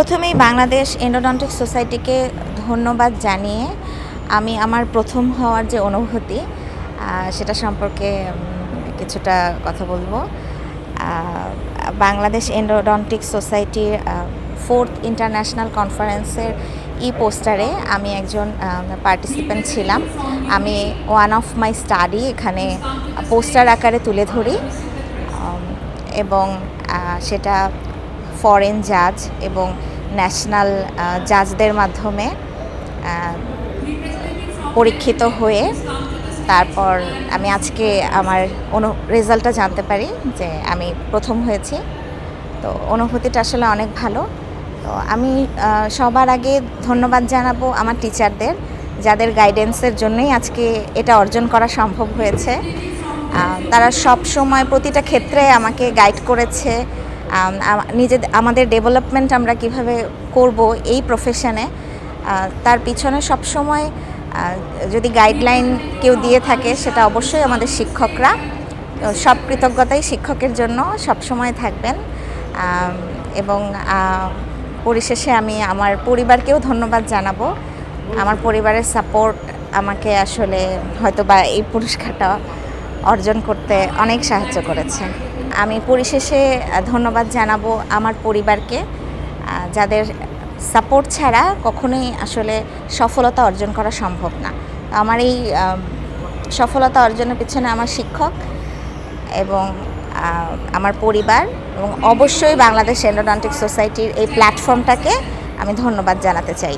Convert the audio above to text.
প্রথমেই বাংলাদেশ এন্ডোডন্টিক সোসাইটিকে ধন্যবাদ জানিয়ে আমি আমার প্রথম হওয়ার যে অনুভূতি সেটা সম্পর্কে কিছুটা কথা বলব। বাংলাদেশ এন্ডোডন্টিক সোসাইটির ফোর্থ ইন্টারন্যাশনাল কনফারেন্সের ই পোস্টারে আমি একজন পার্টিসিপেন্ট ছিলাম। আমি ওয়ান অফ মাই স্টাডি এখানে পোস্টার আকারে তুলে ধরি এবং সেটা ফরেন জাজ এবং ন্যাশনাল জাজদের মাধ্যমে পরীক্ষিত হয়ে তারপর আমি আজকে আমার অনু, রেজাল্টটা জানতে পারি যে আমি প্রথম হয়েছি। তো অনুভূতিটা আসলে অনেক ভালো। তো আমি সবার আগে ধন্যবাদ জানাব আমার টিচারদের যাদের গাইডেন্সের জন্যই আজকে এটা অর্জন করা সম্ভব হয়েছে। তারা সব সময় প্রতিটা ক্ষেত্রে আমাকে গাইড করেছে। নিজেদের আমাদের ডেভেলপমেন্ট আমরা কীভাবে করব এই প্রফেশনে তার পিছনে সব সময় যদি গাইডলাইন কেউ দিয়ে থাকে, সেটা অবশ্যই আমাদের শিক্ষকরা, সব কৃতজ্ঞতাই শিক্ষকের জন্য সব সময় থাকবেন এবং পরিশেষে আমি আমার পরিবারকেও ধন্যবাদ জানাব। আমার পরিবারের সাপোর্ট আমাকে আসলে হয়তো বা এই পুরস্কারটা অর্জন করতে অনেক সাহায্য করেছে। আমি পরিশেষে ধন্যবাদ জানাব আমার পরিবারকে যাদের সাপোর্ট ছাড়া কখনোই আসলে সফলতা অর্জন করা সম্ভব না। আমার এই সফলতা অর্জনের পিছনে আমার শিক্ষক এবং আমার পরিবার এবং অবশ্যই বাংলাদেশ এন্ডোডন্টিক সোসাইটির এই প্ল্যাটফর্মটাকে আমি ধন্যবাদ জানাতে চাই।